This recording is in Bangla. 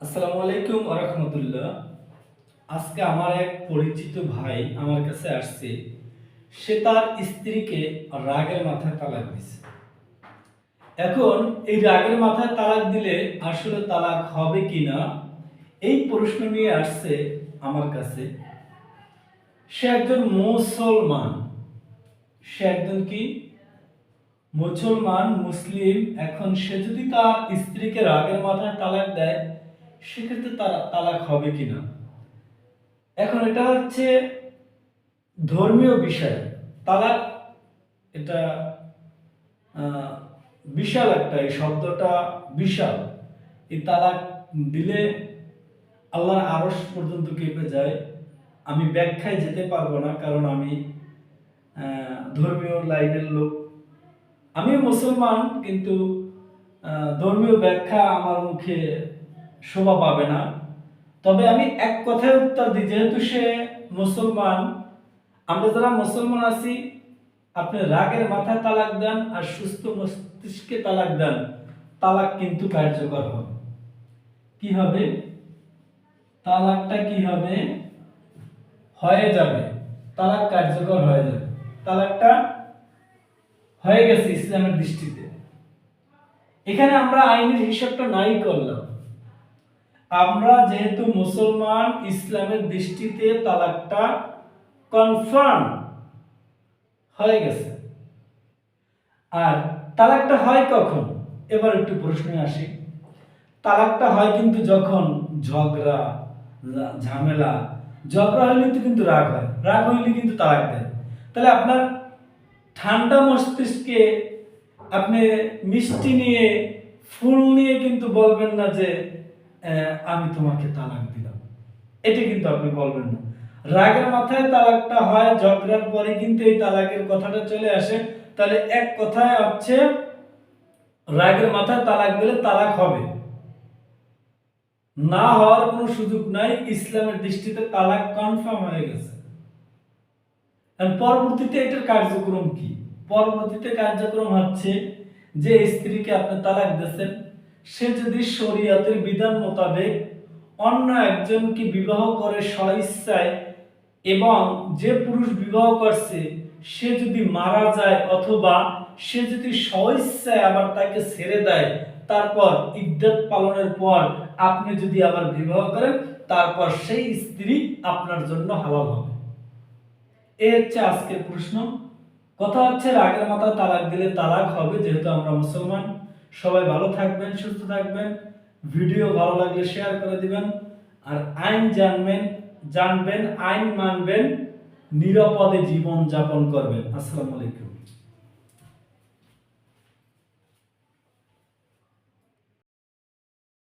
আসসালামু আলাইকুম আরহামতুল্লাহ আজকে আমার এক পরিচিত ভাই আমার কাছে আসছে। সে তার স্ত্রীকে রাগের মাথায় তালাক দিছে এখন এই রাগের মাথায় তালাক দিলে আসলে তালাক হবে কিনা, এই প্রশ্ন নিয়ে আসছে আমার কাছে। সে একজন মুসলমান। সে একজন কি? মুসলমান, মুসলিম। এখন সে যদি তার স্ত্রীকে রাগের মাথায় তালাক দেয় সেক্ষেত্রে তার তালাক হবে কিনা? এখন এটা হচ্ছে ধর্মীয় বিষয়। তালাক এটা বিশাল একটা, এই শব্দটা বিশাল। এই তালাক দিলে আল্লাহর আরস পর্যন্ত কেঁপে যায়। আমি ব্যাখ্যায় যেতে পারব না, কারণ আমি ধর্মীয় লাইনের লোক। আমি মুসলমান, কিন্তু ধর্মীয় ব্যাখ্যা আমার মুখে শোভা পাবে না। তবে আমি এক কথায় উত্তর দিই, যেহেতু সে মুসলমান, আমরা যারা মুসলমান আছি, আপনি রাগের মাথায় তালাক দেন আর সুস্থ মস্তিষ্কে তালাক দেন, তালাক কিন্তু কার্যকর হবে। কি হবে? তালাকটা কি হবে? হয়ে যাবে। তালাক কার্যকর হয়ে যাবে। তালাকটা হয়ে গেছে ইসলামের দৃষ্টিতে। এখানে আমরা আইনের হিসাবটা নাই করলাম। আমরা যেহেতু মুসলমান, ইসলামের দৃষ্টিতে তালাকটা কনফার্ম হয়ে গেছে। আর তালাকটা হয় কখন? এবার একটু প্রশ্নে আসি। তালাকটা হয় কিন্তু যখন ঝগড়া ঝামেলা, ঝগড়া হলে তো কিন্তু রাগ হয়। রাগ হইলে কিন্তু তালাক দেয়। তাহলে আপনার ঠান্ডা মস্তিষ্কে আপনি মিষ্টি নিয়ে, ফুল নিয়ে কিন্তু বলবেন না যে আমি তোমাকে তালাক দিলাম। এটা কিন্তু আপনি বলবেন না। রাগের মাথায় তালাকটা হয় ঝগড়ার পরে কিন্তু এই তালাকের কথাটা চলে আসে। তাহলে এক কথায় হচ্ছে, রাগের মাথায় তালাক দিলে তালাক হবে। না হওয়ার কোনো সুযোগ নাই, ইসলামের দৃষ্টিতে তালাক কনফার্ম হয়ে গেছে। পরবর্তীতে এটার কার্যক্রম কি? পরবর্তীতে কার্যক্রম হচ্ছে যে স্ত্রীকে আপনি তালাক দিয়েছেন সে যদি শরীয়তের বিধান মোতাবেক অন্য একজনকে বিবাহ করে স্বইচ্ছায় এবং যে পুরুষ বিবাহ করছে, সে যদি মারা যায় অথবা সে যদি স্বইচ্ছায় আবার তাকে ছেড়ে দেয়, তারপর ইদ্যত পালনের পর আপনি যদি আবার বিবাহ করেন, তারপর সেই স্ত্রী আপনার জন্য হালাল হবে। এ হচ্ছে আজকের প্রশ্ন। কথা হচ্ছে রাগের মাথা তালাক দিলে তালাক হবে, যেহেতু আমরা মুসলমান। সবাই ভালো থাকবেন, সুস্থ থাকবেন। ভিডিও ভালো লাগলে শেয়ার করে দিবেন। আর আইন জানবেন জানবেন, আইন মানবেন, নিরাপদে জীবন যাপন করবেন। আসসালামু আলাইকুম।